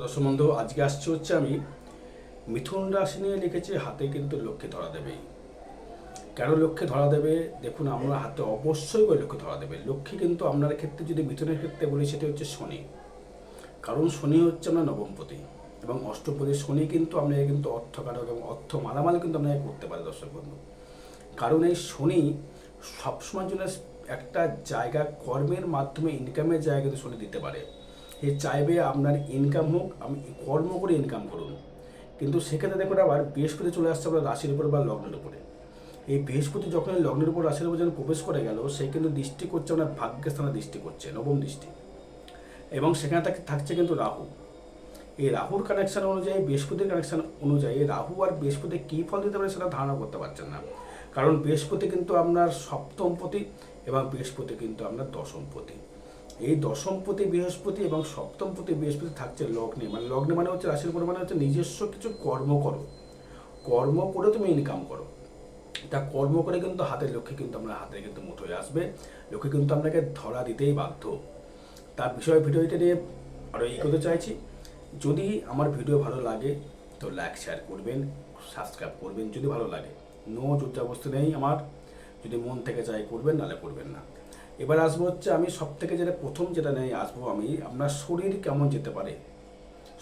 দর্শক বন্ধু আজকে আসছে হচ্ছে আমি মিথুন রাশি নিয়ে লিখেছি, হাতে কিন্তু লক্ষ্যে ধরা দেবে কেন লক্ষ্যে ধরা দেবে? দেখুন, আমরা হাতে অবশ্যই করে লক্ষ্যে ধরা দেবে। লক্ষ্যে কিন্তু আপনার ক্ষেত্রে যদি মিথুনের ক্ষেত্রে বলি, সেটা হচ্ছে শনি। কারণ শনি হচ্ছে আমরা নবমপতি এবং অষ্টপতি শনি কিন্তু আপনাকে কিন্তু অর্থকারক এবং অর্থ মালামাল কিন্তু আপনাকে করতে পারে, দর্শক বন্ধু। কারণ এই শনি সবসময় জন্য একটা জায়গা, কর্মের মাধ্যমে ইনকামের জায়গা কিন্তু শনি দিতে পারে। সে চাইবে আপনার ইনকাম হোক, আমি কর্ম করে ইনকাম করুন। কিন্তু সেক্ষেত্রে দেখুন আবার বৃহস্পতি চলে আসছে আপনার রাশির উপর বা লগ্নের উপরে। এই বৃহস্পতি যখন লগ্নের উপর রাশির উপর যখন প্রবেশ করে গেল, সে কিন্তু দৃষ্টি করছে, আপনার ভাগ্যের স্থানে দৃষ্টি করছে, নবম দৃষ্টি। এবং সেখানে থাকছে কিন্তু রাহু। এই রাহুর কানেকশন অনুযায়ী, বৃহস্পতির কানেকশন অনুযায়ী রাহু আর বৃহস্পতি কী ফল দিতে পারে সেটা ধারণা করতে পারছেন না। কারণ বৃহস্পতি কিন্তু আপনার সপ্তম সপ্তমপতি এবং বৃহস্পতি কিন্তু আপনার দশম দশমপতি এই দশমপতি বৃহস্পতি এবং সপ্তমপতি বৃহস্পতি থাকছে লগ্নে। মানে লগ্নে মানে হচ্ছে রাশির উপর মানে হচ্ছে নিজস্ব কিছু কর্ম করো। কর্ম করে তুমি ইনকাম করো। তা কর্ম করে কিন্তু হাতের লক্ষ্যে কিন্তু আমরা হাতে কিন্তু মুঠোয় আসবে। লক্ষ্যে কিন্তু আপনাকে ধরা দিতেই বাধ্য। তার বিষয়ে ভিডিওটা নিয়ে আরও এগোতে চাইছি। যদি আমার ভিডিও ভালো লাগে তো লাইক শেয়ার করবেন সাবস্ক্রাইব করবেন যদি ভালো লাগে। নো জোরজাবস্তি নেই আমার। যদি মন থেকে চাই করবেন, নাহলে করবেন না। এবার আসব হচ্ছে আমি সব থেকে যেটা প্রথম যেটা নিয়ে আসব আমি, আপনার শরীর কেমন যেতে পারে?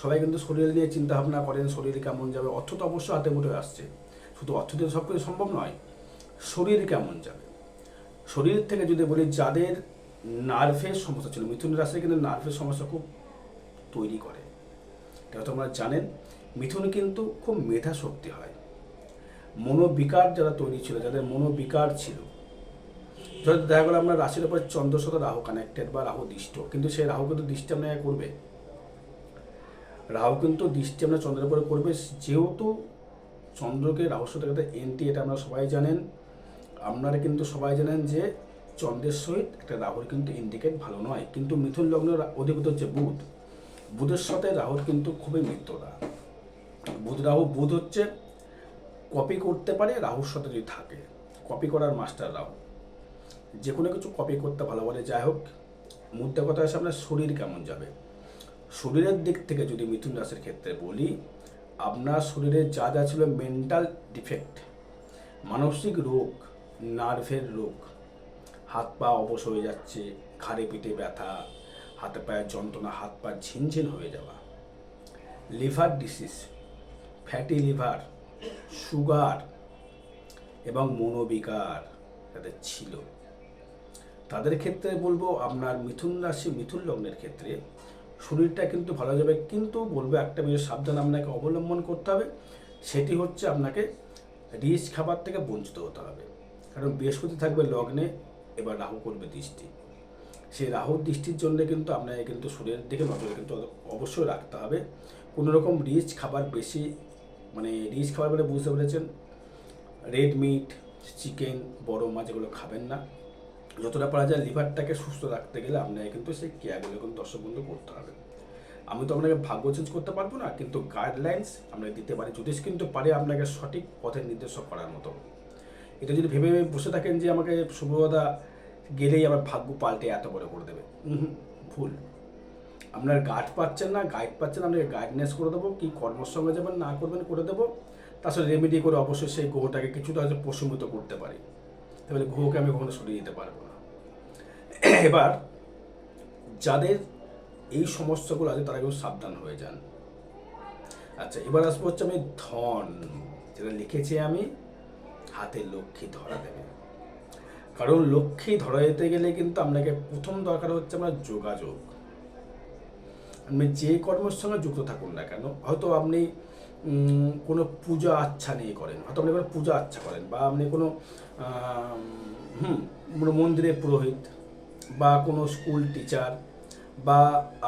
সবাই কিন্তু শরীর নিয়ে চিন্তা ভাবনা করেন, শরীর কেমন যাবে? অর্থ তো অবশ্যই হাতে মুঠে আসছে। শুধু অর্থ দিয়ে সব কিছু সম্ভব নয়, শরীর কেমন যাবে? শরীর থেকে যদি বলি, যাদের নার্ভের সমস্যা ছিল, মিথুন রাশি কিন্তু নার্ভের সমস্যা খুব তৈরি করে। এটা তোমরা জানেন, মিথুন কিন্তু খুব মেধা শক্তি হয়। মনোবিকার যারা তৈরি ছিল, যাদের মনোবিকার ছিল যদি দেখা গেলো আপনার রাশির উপর চন্দ্র সাথে রাহু কানেক্টেড বা রাহু দৃষ্ট, কিন্তু সেই রাহু কিন্তু দৃষ্টি আপনাকে করবে। রাহু কিন্তু দৃষ্টি আপনার চন্দ্রের উপরে করবে, যেহেতু চন্দ্রকে রাহুর সাথে একটা এনটি এটা আমরা সবাই জানেন। আপনারা কিন্তু সবাই জানেন যে চন্দ্রের সহিত একটা রাহুর কিন্তু ইন্ডিকেট ভালো নয়। কিন্তু মিথুন লগ্নের অধিপতি হচ্ছে বুধ। বুধের সাথে রাহুর কিন্তু খুবই মিত্রতা। বুধ রাহু, বুধ হচ্ছে কপি করতে পারে, রাহুর সাথে যদি থাকে। কপি করার মাস্টার রাহু। যে কোনো কিছু কপি করতে ভালো বলে, যাই হোক মুদ্রা কথা হচ্ছে আপনার শরীর কেমন যাবে। শরীরের দিক থেকে যদি মিথুন রাশির ক্ষেত্রে বলি, আপনার শরীরে যা যা ছিল মেন্টাল ডিফেক্ট মানসিক রোগ নার্ভের রোগ, হাত পা অবশ হয়ে যাচ্ছে, ঘাড়ে পিঠে ব্যথা, হাতে পায়ের যন্ত্রণা, হাত পা ঝিনঝিন হয়ে যাওয়া liver disease fatty liver sugar এবং মনোবিকার যাদের ছিল। তাদের ক্ষেত্রে বলব আপনার মিথুন রাশি, মিথুন লগ্নের ক্ষেত্রে শরীরটা কিন্তু ভালো যাবে। কিন্তু বলব একটা বিষয়, সাবধান আপনাকে অবলম্বন করতে হবে। সেটি হচ্ছে আপনাকে রিচ খাবার থেকে বঞ্চিত হতে হবে। কারণ বৃহস্পতি থাকবে লগ্নে, এবার রাহু করবে দৃষ্টি। সেই রাহুর দৃষ্টির জন্য কিন্তু আপনাকে কিন্তু শরীরের দিকে নজর কিন্তু অবশ্যই রাখতে হবে। কোনো রকম রিচ খাবার বেশি মানে রিচ খাবার বলে বুঝতে পেরেছেন? রেড মিট, চিকেন, বড় মাছ এগুলো খাবেন না। যতটা পারা যায় লিভারটাকে সুস্থ রাখতে গেলে আপনাকে কিন্তু সেই কেয়ারগুলো কিন্তু দর্শক বন্ধু করতে হবে। আমি তো আপনাকে ভাগ্য চেঞ্জ করতে পারব না, কিন্তু গাইডলাইন্স আপনাকে দিতে পারি। যদি কিন্তু পারে আপনাকে সঠিক পথের নির্দেশক করার মতো। এটা যদি ভেবে বসে থাকেন যে আমাকে শুভদা গেলেই আমার ভাগ্য পাল্টে এত বড় করে দেবে। ভুল। আপনার গাইড পাচ্ছেন না গাইড পাচ্ছেন আপনাকে গাইডনেস করে দেবো, কী কর্মের সঙ্গে যাবেন, না করবেন করে দেবো। সাথে রেমেডি করে অবশ্যই সেই গ্রহটাকে কিছুটা হয়তো প্রশমিত করতে পারি। তাহলে গ্রহকে আমি কখনো সরিয়ে দিতে পারব না। এবার যাদের এই সমস্যাগুলো আছে, তারা কিন্তু সাবধান হয়ে যান। আচ্ছা এবার আসব হচ্ছে আমি ধন, যেটা লিখেছি আমি, হাতে লক্ষ্মী ধরা দেবে। কারণ লক্ষ্মী ধরা যেতে গেলে কিন্তু আপনাকে প্রথম দরকার হচ্ছে আমার যোগাযোগ। আপনি যে কর্মের সঙ্গে যুক্ত থাকুন না কেন, হয়তো আপনি কোনো পূজা আচ্ছা নিয়ে করেন, হয়তো আপনি কোনো পূজা আচ্ছা করেন, বা আপনি কোনো হুম, কোনো মন্দিরের পুরোহিত বা কোনো স্কুল টিচার বা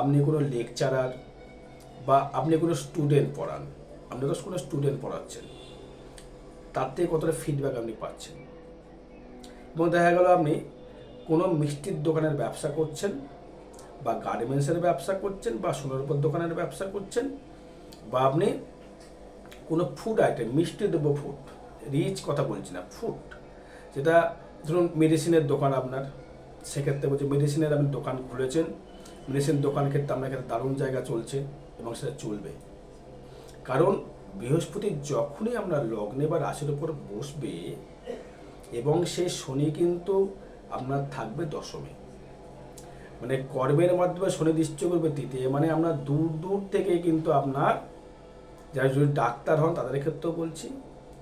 আপনি কোনো লেকচারার বা আপনি কোনো স্টুডেন্ট পড়ান, আপনি তো কোনো স্টুডেন্ট পড়াচ্ছেন, তার থেকে কতটা ফিডব্যাক আপনি পাচ্ছেন? এবং দেখা গেল আপনি কোনো মিষ্টির দোকানের ব্যবসা করছেন বা গার্মেন্টসের ব্যবসা করছেন বা সোনার উপর দোকানের ব্যবসা করছেন বা আপনি কোনো ফুড আইটেম মিষ্টি দ্রব্য ফুড রিচ কথা বলছি না ফুড যেটা ধরুন মেডিসিনের দোকান আপনার সেক্ষেত্রে বলছি মেডিসিনের আপনি দোকান খুলেছেন। মেডিসিন দোকান ক্ষেত্রে আপনার ক্ষেত্রে দারুণ জায়গা চলছে এবং সেটা চলবে। কারণ বৃহস্পতি যখনই আমরা লগ্নে বা রাশির উপর বসবে এবং সে শনি কিন্তু আপনার থাকবে দশমে। মানে কর্মের মাধ্যমে শনি দৃষ্টি করবে তৃতীয় মানে আমরা দূর দূর থেকে কিন্তু আপনার যারা যদি ডাক্তার হন তাদের ক্ষেত্রেও বলছি,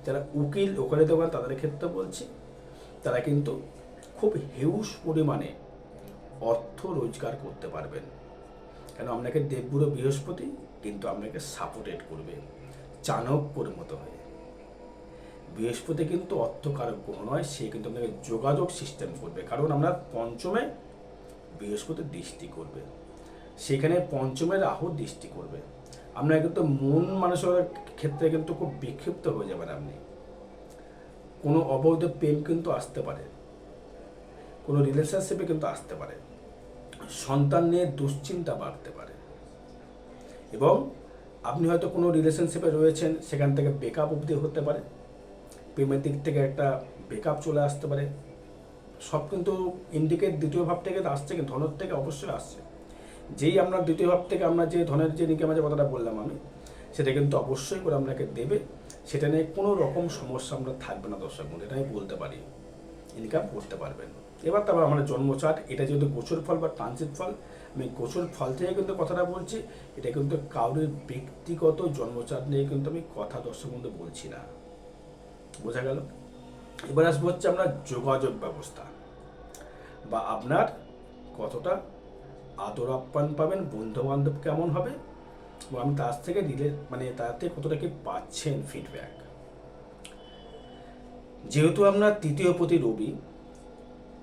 যারা উকিল ওকালতি হন তাদের ক্ষেত্রেও বলছি, তারা কিন্তু খুব হিউজ পরিমাণে অর্থ রোজগার করতে পারবেন। কেন? আপনাকে দেবগুরু বৃহস্পতি কিন্তু আপনাকে সাপোর্টেড করবে, চাণক্যর মতো হয়ে। বৃহস্পতি কিন্তু অর্থকারক গ্রহ নয়, সে কিন্তু আপনাকে যোগাযোগ সিস্টেম করবে। কারণ আমরা পঞ্চমে বৃহস্পতি দৃষ্টি করবে, সেখানে পঞ্চমে রাহু দৃষ্টি করবে। আপনার কিন্তু মন মানুষের ক্ষেত্রে কিন্তু খুব বিক্ষিপ্ত হয়ে যাবেন আপনি। কোনো অবৈধ প্রেম কিন্তু আসতে পারে। কোনো রিলেশনশিপে কিন্তু আসতে পারে। সন্তান নিয়ে দুশ্চিন্তা বাড়তে পারে। এবং আপনি হয়তো কোনো রিলেশনশিপে রয়েছেন, সেখান থেকে বেকআপ অবধি হতে পারে। প্রেমের দিক থেকে একটা বেকআপ চলে আসতে পারে। সব কিন্তু ইন্ডিকেট দ্বিতীয় ভাব থেকে আসছে, কিন্তু ধনের থেকে অবশ্যই আসছে। যেই আমরা দ্বিতীয় ভাব থেকে আমরা যে ধনের যে নিকে মাঝে কথাটা বললাম আমি, সেটা কিন্তু অবশ্যই করে আপনাকে দেবে। সেটা নিয়ে কোনো রকম সমস্যা আমরা থাকবে না দর্শক এটা আমি বলতে পারি। ইনকাম করতে পারবেন। এবার তারপর আমার জন্মচাট এটা যেহেতু গোচর ফল বা ট্রানজিট ফল, আমি গোচর ফল থেকে কিন্তু কথাটা বলছি, এটা কিন্তু কারোর ব্যক্তিগত জন্মচাট নিয়ে কিন্তু আমি কথা দর্শক বন্ধু বলছি না। বোঝা গেল? এবার আসব হচ্ছে আমরা যোগাযোগ ব্যবস্থা। বা আপনার কতটা আদর আপ্যায়ন পাবেন বন্ধু বান্ধব কেমন হবে এবং আমি তার থেকে রিলে মানে তাতে কতটা কি পাচ্ছেন ফিডব্যাক যেহেতু আপনার তৃতীয় প্রতি রবি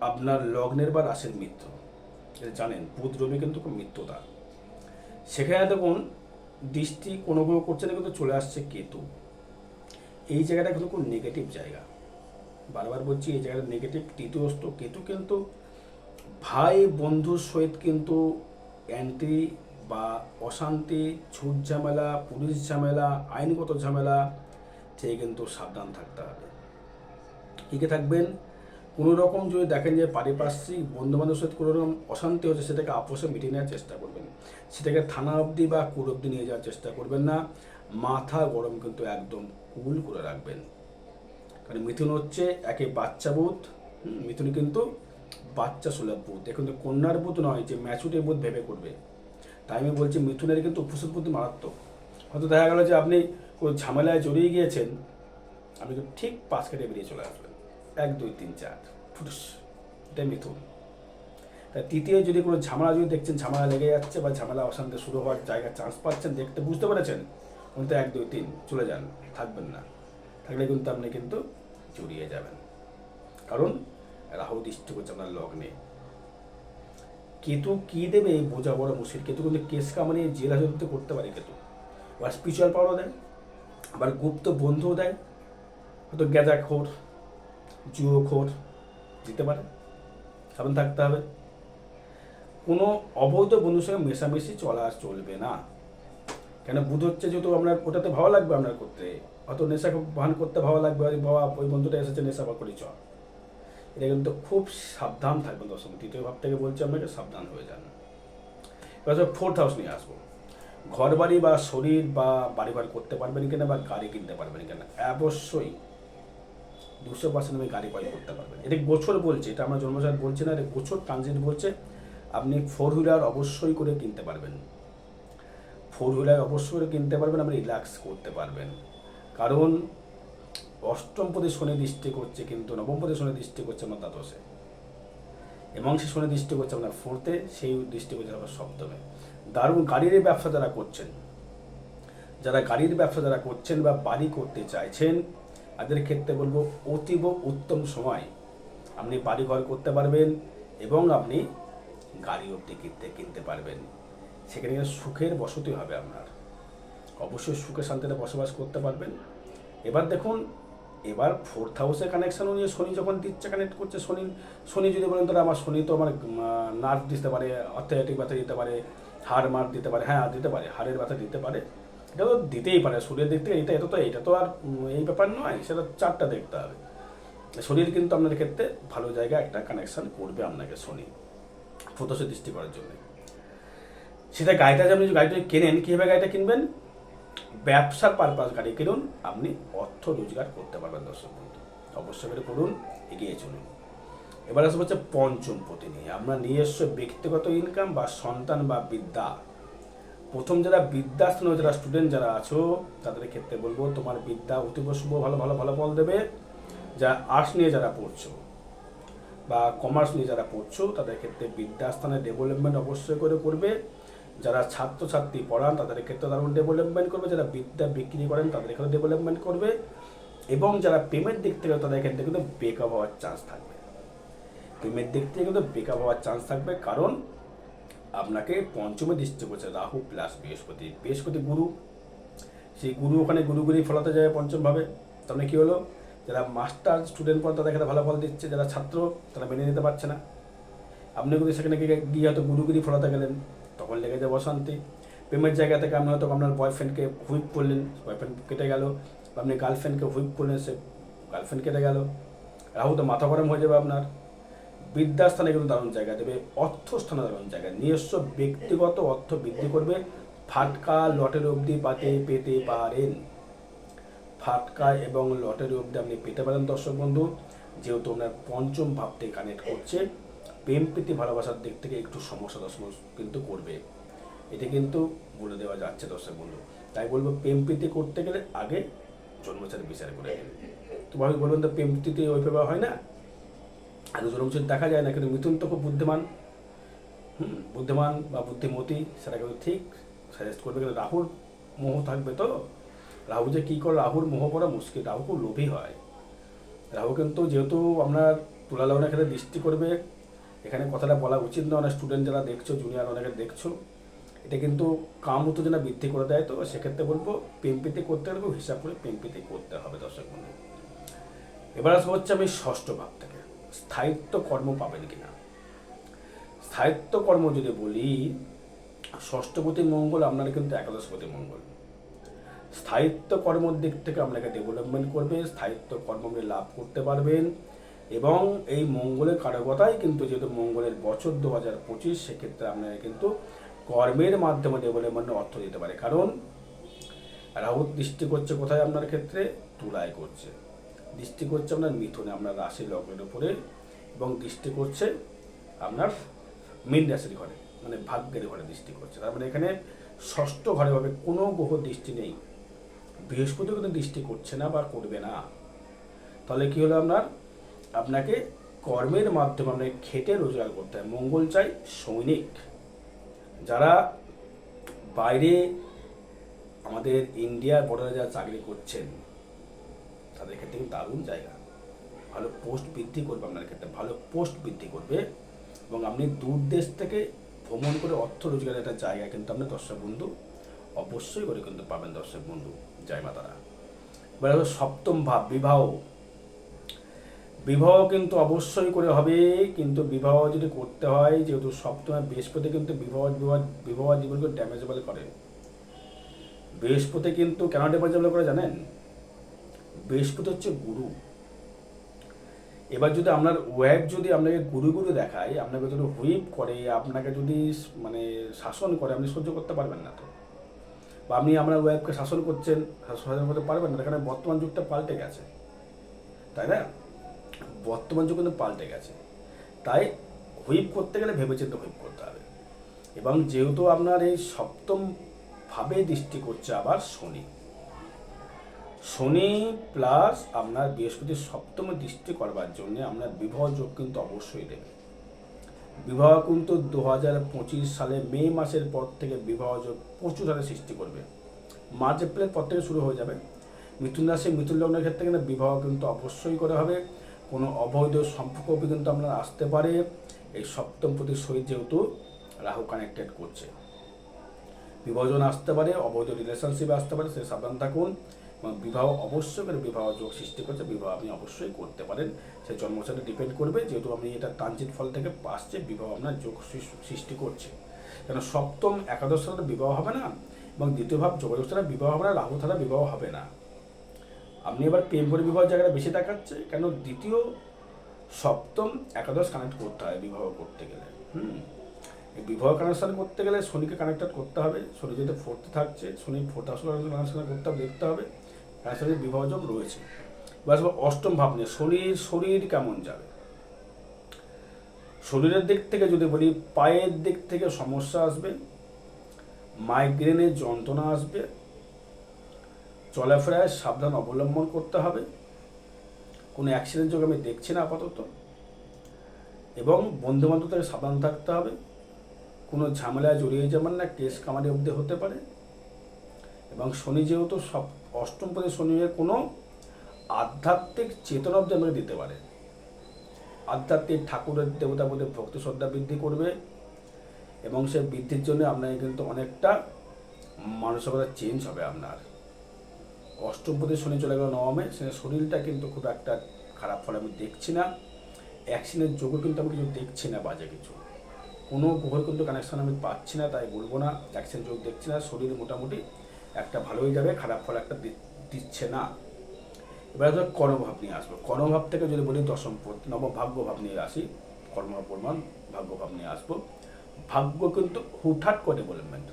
আপনার লগ্নের বা রাশির মিত্র। জানেন, বুধ রবি কিন্তু খুব মিত্রতা। সেখানে দেখুন, দৃষ্টি কোনো কোনো করছে না কিন্তু চলে আসছে কেতু। এই জায়গাটা কিন্তু খুব নেগেটিভ জায়গা। বারবার বলছি, এই জায়গাটা নেগেটিভ তৃতীয়স্থ কেতু কিন্তু ভাই বন্ধুর সহিত কিন্তু অ্যান্টি বা অশান্তি ছুট ঝামেলা, পুলিশ ঝামেলা, আইনগত ঝামেলা থেকে কিন্তু সাবধান থাকতে হবে। কী কী থাকবেন? কোনো রকম যদি দেখেন যে পারিপার্শ্বিক বন্ধু বান্ধবের সাথে কোনো রকম অশান্তি হচ্ছে, সেটাকে আপোষে মিটিয়ে নেওয়ার চেষ্টা করবেন। সেটাকে থানা অবধি বা কুল অবধি নিয়ে যাওয়ার চেষ্টা করবেন না। মাথা গরম কিন্তু একদম কুল করে রাখবেন। কারণ মিথুন হচ্ছে একে বাচ্চা বুধ মিথুন কিন্তু বাচ্চা সুলভ বুধ। এখন তো, কন্যার বুধ নয় যে ম্যাচুরিটি বুধ ভেবে করবে। তাই আমি বলছি মিথুনের কিন্তু উপস্থিত বুদ্ধি মারাত্মক। হয়তো দেখা গেল যে আপনি কোনো ঝামেলায় জড়িয়ে গিয়েছেন, আপনি ঠিক পাঁচ কেটে বেরিয়ে চলে আসবেন এক, দুই, তিন, চার। ফুটুস এটা মিথুন। তা তৃতীয় যদি কোনো ঝামেলা, যদি দেখছেন ঝামেলা লেগে যাচ্ছে বা ঝামেলা অশান্তি শুরু হওয়ার জায়গায় চান্স পাচ্ছেন, দেখতে বুঝতে পেরেছেন কিন্তু এক, দুই, তিন, চলে যান, থাকবেন না। থাকলে কিন্তু আপনি কিন্তু জড়িয়ে যাবেন। কারণ রাহু দৃষ্টি করছে আপনার লগ্নে। কেতু কি দেবে বোঝা বড় মুশকিল? কেতু কিন্তু কেস কামানি জেল হাজতে করতে পারে কেতু। আবার স্পিরিচুয়াল পাওয়ারও দেয়, আবার গুপ্ত বন্ধুও দেয়। হয়তো গ্যাজা খোর জুয়ো খোর দিতে পারে। সাবধান থাকতে হবে। কোনো অবৈধ বন্ধুর সঙ্গে মেশামেশি চলা আর চলবে না। কেন? বুধ হচ্ছে যেহেতু আপনার ওটাতে ভালো লাগবে আপনার করতে। অত নেশা ভান করতে ভালো লাগবে আরে বাবা, ওই বন্ধুটা এসেছে, নেশা বা করি, চল। এটা কিন্তু খুব সাবধান থাকবেন দর্শক তৃতীয় ভাব থেকে বলছি আপনাকে সাবধান হয়ে যান। এবার ফোর্থ হাউস নিয়ে আসব। ঘর বাড়ি বা শরীর বা বাড়ি বাড়ি করতে পারবেন কিনা বা গাড়ি কিনতে পারবেন কিনা? অবশ্যই দুশো পার্সেন্ট আমি গাড়ি বাড়ি করতে পারবেন এটা গোছর বলছে, এটা আমার জন্মসার বলছে না গোছর ট্রানজিট বলছে। আপনি ফোর হুইলার অবশ্যই করে কিনতে পারবেন। ফোর হুইলার অবশ্যই করে কিনতে পারবেন, আপনি রিল্যাক্স করতে পারবেন। কারণ অষ্টম পদে শনি দৃষ্টি করছে কিন্তু নবম পদে শনি দৃষ্টি করছে আমার দ্বাদশে। এবং সে শনি দৃষ্টি করছে আপনার ফোর্থে সেই দৃষ্টি করছে আপনার সপ্তমে। দারুণ গাড়ির ব্যবসা যারা করছেন, যারা গাড়ির ব্যবসা যারা করছেন বা বাড়ি করতে চাইছেন তাদের ক্ষেত্রে বলব অতীব উত্তম সময়। আপনি বাড়ি ঘর করতে পারবেন এবং আপনি গাড়ি অবধি কিনতে কিনতে পারবেন। সেখানে সুখের বসতি হবে আপনার। অবশ্যই সুখে শান্তিতে বসবাস করতে পারবেন। এবার দেখুন, এবার ফোর্থ হাউসে কানেকশন নিয়ে শনি যখন দিচ্ছে কানেক্ট করছে, শনি শনি যদি বলেন তাহলে আমার শনি তো আমার নার্ভ দিতে পারে অর্থনৈতিক ব্যথা দিতে পারে, হাড় মার দিতে পারে হ্যাঁ দিতে পারে, হাড়ের ব্যথা দিতে পারে। এটা তো দিতেই পারে, শরীরের দিক থেকে এটা এটা তো এটা তো আর এই ব্যাপার নয়, সেটা চারটা দেখতে হবে। শরীর কিন্তু আপনাদের ক্ষেত্রে ভালো জায়গায় একটা কানেকশন করবে আপনাকে শনি হাউসে দৃষ্টি করার জন্য। সেটা গাড়িটা যে আপনি গাড়িটা কেনেন, কীভাবে গাড়িটা কিনবেন? ব্যবসার পারপাস গাড়ি কিনুন, আপনি অর্থ রোজগার করতে পারবেন দর্শক বন্ধু। অবশ্যই করে করুন, এগিয়ে চলুন। এবার আসব হচ্ছে পঞ্চম পতি নিয়ে। আমরা নিজস্ব ব্যক্তিগত ইনকাম বা সন্তান বা বিদ্যা প্রথম যারা বিদ্যাস্থান যারা স্টুডেন্ট যারা আছো, তাদের ক্ষেত্রে বলব তোমার বিদ্যা অতীব শুভ, ভালো ভালো ভালো ফল দেবে। যা আর্টস নিয়ে যারা পড়ছো বা কমার্স নিয়ে যারা পড়ছো, তাদের ক্ষেত্রে বিদ্যাস্থানের ডেভেলপমেন্ট অবশ্যই করে করবে। যারা ছাত্রছাত্রী পড়ান, তাদের ক্ষেত্রে দারুণ ডেভেলপমেন্ট করবে। যারা বিদ্যা বিক্রি করেন, তাদের ক্ষেত্রে ডেভেলপমেন্ট করবে। এবং যারা পেমেন্ট দিক থেকে, তাদের ক্ষেত্রে কিন্তু বেকআপ হওয়ার চান্স থাকবে। প্রেমের দিক থেকে কিন্তু বেকআপ হওয়ার চান্স থাকবে। কারণ আপনাকে পঞ্চমে দৃষ্টি করছে রাহু প্লাস বৃহস্পতি। বৃহস্পতি গুরু, সেই গুরু ওখানে গুরুগুরি ফলাতে যায় পঞ্চমভাবে। তাহলে কী হলো? যারা মাস্টার স্টুডেন্ট পড় তাদের ভালো ফল দিচ্ছে, যারা ছাত্র তারা মেনে নিতে পারছে না। আপনি যদি সেখানে গিয়ে হয়তো গুরুগুরি ফলাতে গেলেন, তখন লেগে যাবে অশান্তি। প্রেমের জায়গা থেকে আপনি হয়তো আপনার বয়ফ্রেন্ডকে হুইপ করলেন বয়ফ্রেন্ড কেটে গেল। আপনি গার্লফ্রেন্ডকে হুইপ করলেন, সে গার্লফ্রেন্ড কেটে গেল। রাহু তো মাথা গরম হয়ে যাবে আপনার। বিদ্যাস্থানে কিন্তু দারুণ জায়গা দেবে অর্থস্থানে দারুণ জায়গা। নিজস্ব ব্যক্তিগত অর্থ বৃদ্ধি করবে ফাটকা লটের অবধি পাতে পেতে পারেন। ফাটকা এবং লটের অবধি আপনি পেতে পারেন, দর্শক বন্ধু। যেহেতু আপনার পঞ্চম ভাবতে কানেক্ট করছে, প্রেম, প্রীতি, ভালোবাসার দিক থেকে একটু সমস্যা দর্শক কিন্তু করবে। এটা কিন্তু বলে দেওয়া যাচ্ছে দর্শক বন্ধু। তাই বলব, প্রেম, প্রীতি করতে গেলে আগে জন্মচার বিচার করে নেবেন তো ভাবি বলবেন তো, প্রেম, প্রীতি ওইভাবে হয় না? আগে জন্মচার দেখা যায় না, কিন্তু মিথুন তো খুব বুদ্ধিমান। বুদ্ধিমান বা বুদ্ধিমতী, সেটা কিন্তু ঠিক সাজেস্ট করবে কিন্তু রাহুর মোহ থাকবে তো। রাহু যে কী করে, রাহুর মোহ করা মুশকিল, রাহু খুব লোভী হয়। রাহু কিন্তু যেহেতু আপনার তুলা লগ্নের ক্ষেত্রে দৃষ্টি করবে, এখানে কথাটা বলা উচিত নয়, অনেক স্টুডেন্ট যারা দেখছ জুনিয়র অনেকে দেখছ, এটা কিন্তু কাম উত্তেজনা বৃদ্ধি করে দেয় তো। সেক্ষেত্রে বলব পেম্পিতে করতে গেলে হিসাব করে পেম্পিতে করতে হবে দর্শক বন্ধু। এবার আসব হচ্ছে আমি ষষ্ঠ ভাব থেকে। স্থায়িত্ব কর্ম পাবেন কিনা? স্থায়িত্ব কর্ম যদি বলি, ষষ্ঠপতি মঙ্গল আপনার কিন্তু একাদশপতি মঙ্গল। স্থায়িত্ব কর্মর দিক থেকে আপনাকে ডেভেলপমেন্ট করবে স্থায়িত্ব কর্ম লাভ করতে পারবেন এবং এই মঙ্গলের কারকতাই কিন্তু যেহেতু মঙ্গলের বছর দু হাজার পঁচিশ, সেক্ষেত্রে আপনাকে কিন্তু কর্মের মাধ্যমে ডেভেলপমেন্ট অর্থ দিতে পারে। কারণ রাহু দৃষ্টি করছে কোথায় আপনার ক্ষেত্রে? তুলায় করছে। দৃষ্টি করছে আপনার মিথুনে, আপনার রাশি লগ্নের উপরে। এবং দৃষ্টি করছে আপনার মীন রাশির ঘরে মানে ভাগ্যের ঘরে দৃষ্টি করছে। তার মানে এখানে ষষ্ঠ ঘরে ভাবে কোনো গ্রহ দৃষ্টি নেই। বৃহস্পতি কিন্তু দৃষ্টি করছে না বা করবে না। তাহলে কি হলো আপনার? আপনাকে কর্মের মাধ্যমে আপনাকে খেটে রোজগার করতে হয়। মঙ্গল চাই সৈনিক। যারা বাইরে আমাদের ইন্ডিয়ার বর্ডারে যারা চাকরি করছেন, তাদের ক্ষেত্রে দারুণ জায়গা। ভালো পোস্ট বৃদ্ধি করবে আপনার ক্ষেত্রে, ভালো পোস্ট বৃদ্ধি করবে এবং আপনি দূর দেশ থেকে ভ্রমণ করে অর্থ রোজগারের একটা জায়গা কিন্তু আপনি দর্শক বন্ধু, অবশ্যই করে কিন্তু পাবেন দর্শক বন্ধু। জয় মাতারা এবার সপ্তম ভাব, বিবাহ। বিবাহ কিন্তু অবশ্যই করে হবে, কিন্তু বিবাহ যদি করতে হয়, যেহেতু সপ্তমে বৃহস্পতি কিন্তু বিবাহ বিবাহ বিবাহ জীবনকে ড্যামেজেবল করে। বৃহস্পতি কিন্তু কেন ড্যামেজেবল করে জানেন? বৃহস্পতি হচ্ছে গুরু। এবার যদি আপনার ওয়েব যদি আপনাকে গুরু গুরু দেখায়, আপনাকে যদি হুইপ করে, আপনাকে যদি মানে শাসন করে, আপনি সহ্য করতে পারবেন না তো। বা আপনি আপনার ওয়েবকে শাসন করছেন, শাসন করতে পারবেন না এখানে বর্তমান যুগটা পাল্টে গেছে। তাই না? বর্তমান যুগ কিন্তু পাল্টে গেছে। তাই হুইপ করতে গেলে ভেবেচিন্তে হুইপ করতে হবে। এবং যেহেতু আপনার এই সপ্তম ভাবে দৃষ্টি করছে আবার শনি। শনি প্লাস আপনার বৃহস্পতির সপ্তম দৃষ্টি করবার জন্য আপনার বিবাহ যোগ কিন্তু অবশ্যই দেবে। বিবাহ কিন্তু দু হাজার পঁচিশ সালে মে মাসের পর থেকে বিবাহ যোগ প্রচুর হারে সৃষ্টি করবে। মার্চ, এপ্রিলের পর থেকে শুরু হয়ে যাবে। মিথুন রাশি, মিথুন লগ্নের ক্ষেত্রে কিন্তু বিবাহ কিন্তু অবশ্যই করে হবে। কোনো অবৈধ সম্পর্ক কিন্তু আপনার আসতে পারে। এই সপ্তম প্রতি সহিত যেহেতু রাহু কানেক্টেড করছে। বিভাজন আসতে পারে, অবৈধ রিলেশনশিপে আসতে পারে, সে সাবধান থাকুন। এবং বিবাহ অবশ্যই করে বিবাহ যোগ সৃষ্টি করছে, বিবাহ আপনি অবশ্যই করতে পারেন। সে জন্মসাথে ডিপেন্ড করবে, যেহেতু আপনি এটা ট্রানজিট ফল থেকে আসছে বিবাহ আপনার যোগ সৃষ্টি করছে। কেন সপ্তম একাদশ সালে বিবাহ হবে না, এবং দ্বিতীয় ভাব যোগাযোগ ছাড়া বিবাহ হবে না, রাহু ছাড়া বিবাহ হবে না। আপনি এবার প্রেম করে বিবাহ জায়গাটা বেশি দেখাচ্ছে, কেন দ্বিতীয় সপ্তম একাদশ কানেক্ট করতে হয় বিবাহ করতে গেলে। হুম? বিবাহ কানেকশন করতে গেলে শনিকে কানেক্টেড করতে হবে, শনি যদি ফোর্থে থাকছে, শনি ফোর্থ আসলে কানেকশন করতে হবে, দেখতে হবে। কানেকশনের বিবাহ যোগ রয়েছে অষ্টম ভাব নিয়ে, শরীর শরীর কেমন যাবে? শরীরের দিক থেকে যদি বলি, পায়ের দিক থেকে সমস্যা আসবে, মাইগ্রেনের যন্ত্রণা আসবে, চলাফেরায় সাবধান অবলম্বন করতে হবে, কোনো অ্যাক্সিডেন্ট যোগ আমি দেখছি না আপাতত, এবং বন্ধু বান্ধব থেকে সাবধান থাকতে হবে, কোনো ঝামেলায় জড়িয়ে যাবেন না কেস কামারি অবধি হতে পারে। এবং শনি যেহেতু সব, অষ্টম পদে শনির কোনো আধ্যাত্মিক চেতনা অবধি আমাকে দিতে পারে। আধ্যাত্মিক ঠাকুরের দেবতা প্রতি ভক্তি শ্রদ্ধা বৃদ্ধি করবে এবং সে বৃদ্ধির জন্য আপনাকে কিন্তু অনেকটা মানসিকতা চেঞ্জ হবে আপনার। অষ্টম অষ্টমপতি শনি চলে গেল নবমে সে শরীরটা কিন্তু খুব একটা খারাপ ফল আমি দেখছি না। অ্যাক্সিডেন্ট যোগও কিন্তু আমি কিছু দেখছি না বাজে কিছু। কোনো গ্রহের কিন্তু কানেকশন আমি পাচ্ছি না, তাই বলব না। অ্যাক্সিডেন্ট যোগ দেখছি না, শরীর মোটামুটি একটা ভালোই যাবে, খারাপ ফল একটা দিচ্ছে না। এবার ধর কর্মভাব নিয়ে আসব। কর্মভাব থেকে যদি বলি দশম নবভাগ্য ভাব নিয়ে আসি কর্ম পরিমাণ, ভাগ্যভাব নিয়ে আসব। ভাগ্য কিন্তু হুটহাট করে ডেভেলপমেন্ট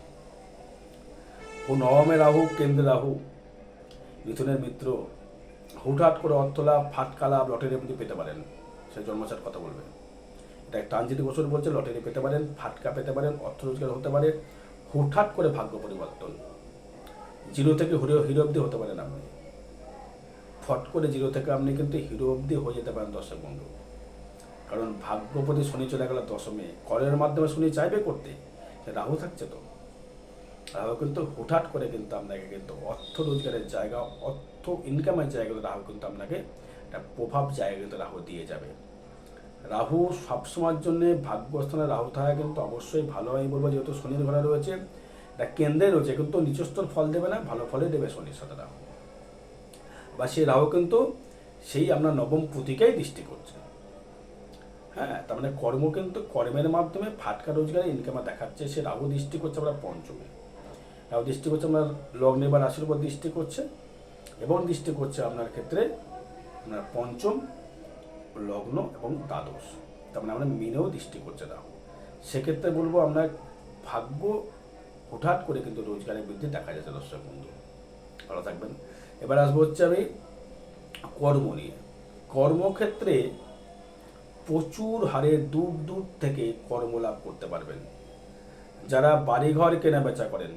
ও নবমে রাহু, কেন্দ্রে রাহু, মিথুনের মিত্র, হুটহাট করে অর্থ লাভ ফাটকা লাভ লটারি আপনি পেতে পারেন। সে জন্মসার কথা বলবে। এটা ট্রানজিটি বছর বলছে, লটারি পেতে পারেন ফাটকা পেতে পারেন, অর্থ রোজগার হতে পারে। হুটহাট করে ভাগ্য পরিবর্তন। জিরো থেকে হিরো হিরো অব্দি হতে পারেন আপনি। ফট করে জিরো থেকে আপনি কিন্তু হিরো অব্দি হয়ে যেতে পারেন দর্শক বন্ধু। কারণ ভাগ্যপতি শনি চলে গেল দশমে। করের মাধ্যমে শনি চাইবে করতে রাহু থাকছে তো। রাহু কিন্তু হুটহাট করে কিন্তু আপনাকে কিন্তু অর্থ রোজগারের জায়গা, অর্থ ইনকামের জায়গাগুলো রাহু কিন্তু আপনাকে একটা প্রভাব জায়গা কিন্তু রাহু দিয়ে যাবে। রাহু সবসময়ের জন্য ভাগ্যস্থানে রাহু থাকা কিন্তু অবশ্যই ভালো। আমি বলব যেহেতু শনির ঘরে রয়েছে এটা কেন্দ্রে রয়েছে, কিন্তু নিচস্তর ফল দেবে না, ভালো ফলে দেবে শনির সাথে রাহু। বা সেই রাহু কিন্তু সেই আপনার নবম পুঁতিকেই দৃষ্টি করছে। হ্যাঁ তার মানে কর্ম কিন্তু কর্মের মাধ্যমে ফাটকা রোজগারে ইনকামে দেখাচ্ছে, সে রাহু দৃষ্টি করছে আমরা পঞ্চমে। রাহু দৃষ্টি করছে আপনার লগ্নে বা রাশির উপর দৃষ্টি করছে, এবং দৃষ্টি করছে আপনার ক্ষেত্রে আপনার পঞ্চম, লগ্ন এবং দ্বাদশ। তার মানে আমরা মিনেও দৃষ্টি করছে রাহু। সেক্ষেত্রে বলব আপনার ভাগ্য হুটহাট করে কিন্তু রোজগারের বৃদ্ধি দেখা যাচ্ছে, দর্শক বন্ধু। ভালো থাকবেন। এবার আসব হচ্ছে আমি কর্ম নিয়ে। কর্মক্ষেত্রে প্রচুর হারে দূর দূর থেকে কর্মলাভ করতে পারবেন। যারা বাড়িঘর কেনা বেচা করেন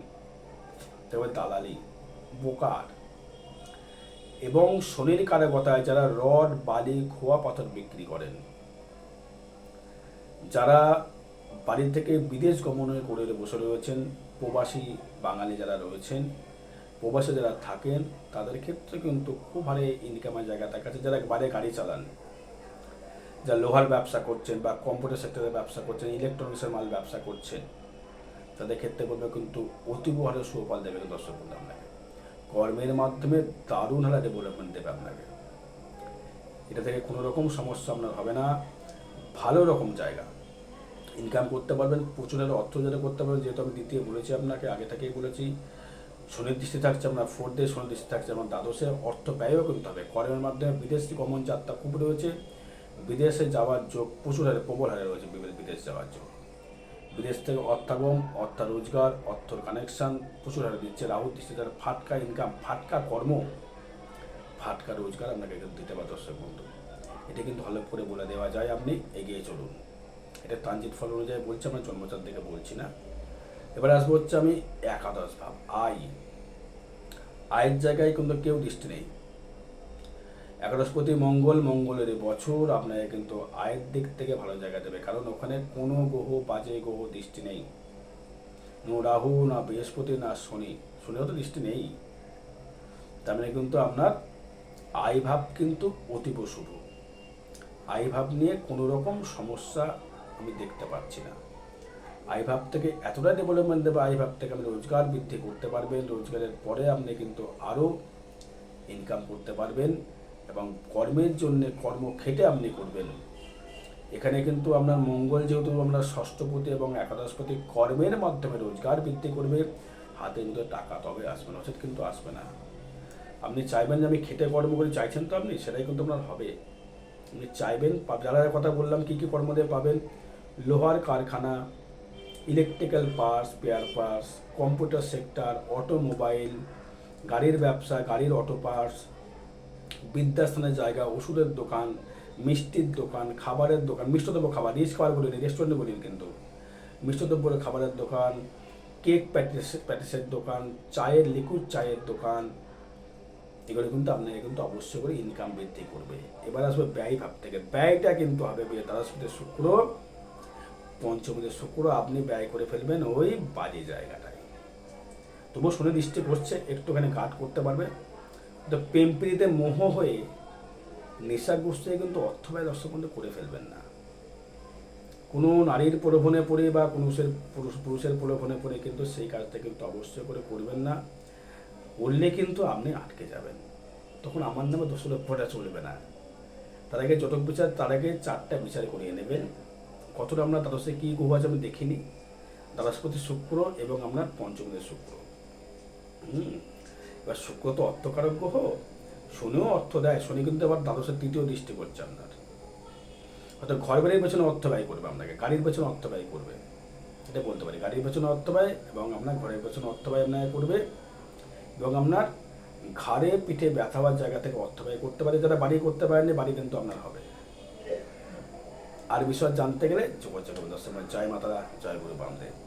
তবে দালালি, বোকার এবং শনির কারকতায় যারা রড, বালি, খোয়া পাথর বিক্রি করেন, যারা বাড়ি থেকে বিদেশ গমনের করে বসে রয়েছেন প্রবাসী বাঙালি যারা রয়েছেন, প্রবাসে যারা থাকেন, তাদের ক্ষেত্রে কিন্তু খুব হারে ইনকামের জায়গা যাচ্ছে যারা বাইরে গাড়ি চালান, যারা লোহার ব্যবসা করছেন বা কম্পিউটার সেক্টরে ব্যবসা করছেন ইলেকট্রনিক্সের মাল ব্যবসা করছেন, তাদের ক্ষেত্রে বলবে কিন্তু অতীব হারে সুফল দেবে দর্শক বন্ধু আপনাকে। কর্মের মাধ্যমে দারুণ হারে ডেভেলপমেন্ট দেবে আপনাকে। এটা থেকে কোনো রকম সমস্যা আপনার হবে না। ভালো রকম জায়গা। ইনকাম করতে পারবেন, প্রচুর হারে অর্থ যারা করতে পারবেন, যেহেতু আমি দ্বিতীয় বলেছি আপনাকে, আগে থেকেই বলেছি, শনির দৃষ্টি থাকছে আপনার ফোর্থ ডে দৃষ্টি থাকছে আমার দ্বাদশে, অর্থ ব্যয়ও করতে হবে। কর্মের মাধ্যমে বিদেশি গমন যাত্রা খুব রয়েছে, বিদেশে যাওয়ার যোগ প্রচুর হারে, প্রবল হারে রয়েছে বিদেশ- যাওয়ার যোগ। বিদেশ থেকে অর্থাগম অর্থ রোজগার, অর্থর কানেকশন প্রচুর হারে দিচ্ছে। রাহুল দৃষ্টি তার ফাটকা ইনকাম ফাটকা কর্ম, ফাটকা রোজগার আপনাকে দিতে পারে দর্শক বন্ধু। এটা কিন্তু হলে করে বলে দেওয়া যায়, আপনি এগিয়ে চলুন। এটা ট্রানজিট ফল অনুযায়ী বলছি, আমরা জন্মচার থেকে বলছি না। এবার আসব হচ্ছে আমি একাদশ ভাব, আই। আয়ের জায়গায় কিন্তু কেউ দৃষ্টি নেই। একাদশপতি মঙ্গল মঙ্গলের বছর, আপনাকে কিন্তু আয়ের দিক থেকে ভালো জায়গা দেবে, কারণ ওখানে কোনো গ্রহ, বাজে গ্রহ দৃষ্টি নেই। নো রাহু, না বৃহস্পতি, না শনি শনিও তো দৃষ্টি নেই। তার মানে কিন্তু আপনার আয় ভাব কিন্তু অতীব শুভ। আয় ভাব নিয়ে কোনো রকম সমস্যা আমি দেখতে পাচ্ছি না। আয় ভাব থেকে এতটা ডেভেলপমেন্ট দেবে আয় ভাব থেকে আপনি রোজগার বৃদ্ধি করতে পারবেন। রোজগারের পরে আপনি কিন্তু আরও ইনকাম করতে পারবেন এবং কর্মের জন্য কর্ম খেটে আপনি করবেন। এখানে কিন্তু আপনার মঙ্গল যেহেতু আমরা ষষ্ঠপতি এবং একাদশপতি কর্মের মাধ্যমে রোজগার বৃদ্ধি করবে, হাতে মধ্যে টাকা তবে আসবে না অর্থাৎ কিন্তু আসবে না। আপনি চাইবেন যে আমি খেটে কর্ম করি, চাইছেন তো আপনি, সেটাই কিন্তু আপনার হবে। আপনি চাইবেন যারা কথা বললাম, কী কী কর্ম দিয়ে পাবেন? লোহার কারখানা electrical parts spare parts computer sector automobile গাড়ির ব্যবসা, গাড়ির অটো পার্টস বিদ্যাস্থানের জায়গা, ওষুধের দোকান, মিষ্টির দোকান, খাবারের দোকান, মিষ্টদ্রব্য খাবার রিচ খাবার বলিনি রেস্টুরেন্টে বলিনি কিন্তু। মিষ্টদ্রব্য খাবারের দোকান কেক প্যাটিস প্যাটিসের দোকান, চায়ের লিকুইড চায়ের দোকান। এগুলো কিন্তু আপনাকে কিন্তু অবশ্যই করে ইনকাম বৃদ্ধি করবে। এবার আসবে ব্যয় ভাব থেকে ব্যয়টা কিন্তু হবে দ্বাদশপতি শুক্র। পঞ্চমীতে শুক্র আপনি ব্যয় করে ফেলবেন ওই বাজে জায়গাটায়। তবুও শনি দৃষ্টি করছে একটুখানি ঘাট করতে পারবে। তো প্রেমপ্রীতে মোহ হয়ে নেশাগ্রস্ত হয়ে কিন্তু অর্থ ব্যয় দর্শক করে ফেলবেন না। কোনো নারীর প্রলোভনে পড়ে বা পুরুষের পুরুষ পুরুষের প্রলোভনে পড়ে কিন্তু সেই কাজটা কিন্তু অবশ্যই করে করবেন না। করলে কিন্তু আপনি আটকে যাবেন। তখন আমার নামে দোষারোপটা চলবে না। তার আগে যতক বিচার, তার আগে চারটা বিচার করিয়ে নেবেন। কতটা আপনার দ্বাদশে কী গ্রহ আছে আমি দেখিনি। দ্বাদশপতি শুক্র এবং আপনার পঞ্চমদের শুক্র। হুম, এবার শুক্র তো অর্থকারক গ্রহ, শনিও অর্থ দেয়, শনি কিন্তু আবার দ্বাদশের তৃতীয় দৃষ্টি করছে আপনার। হয়তো ঘর বাড়ির পেছনে অর্থ ব্যয় করবে আপনাকে, গাড়ির পেছনে অর্থ ব্যয় করবে। এটা বলতে পারি, গাড়ির পেছনে অর্থ ব্যয় এবং আপনার ঘরের পেছনে অর্থ ব্যয় আপনাকে করবে এবং আপনার ঘাড়ে পিঠে ব্যথা হওয়ার জায়গা থেকে অর্থ ব্যয় করতে পারে, যারা বাড়ি করতে পারেনি বাড়ি কিন্তু আপনার হবে। আর বিষয় জানতে গেলে যোগাযোগ করবেন দর্শক জয় মাতারা জয় গুরু বামদেব।